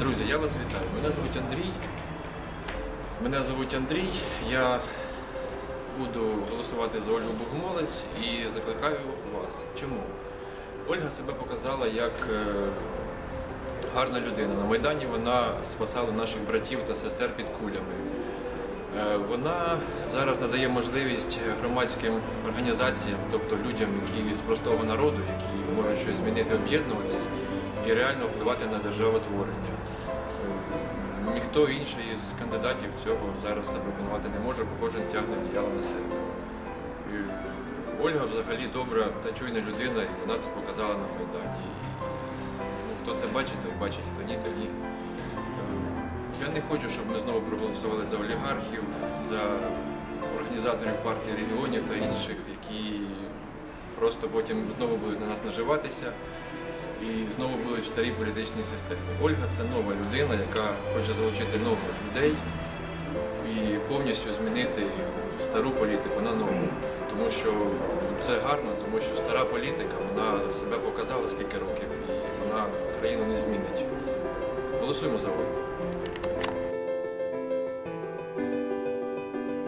Друзі, я вас вітаю. Мене звуть Андрій. Мене звуть Андрій. Я буду голосувати за Ольгу Богомолець і закликаю вас. Чому? Ольга себе показала як е, гарна людина. На Майдані вона спасала наших братів та сестер під кулями. Е, Вона зараз надає можливість громадським організаціям, тобто людям, які з простого народу, які можуть щось змінити, об'єднуватись і реально впливати на державотворення. Е, Ніхто інший з кандидатів цього зараз запропонувати не може, бо кожен тягне одіяло на себе. І Ольга взагалі добра та чуйна людина, і вона це показала на Майдані. Ну, хто це бачить, той бачить, хто ні, то ні. Е, Я не хочу, щоб ми знову проголосували за олігархів, за організаторів партії регіонів та інших, які просто потім знову будуть на нас наживатися і знову будуть в старій політичній системі. Ольга це нова людина, яка хоче залучити нових людей і повністю змінити стару політику на нову. Тому що це гарно, тому що стара політика вона себе показала скільки років і вона країну не змінить. Голосуємо за Ольгу.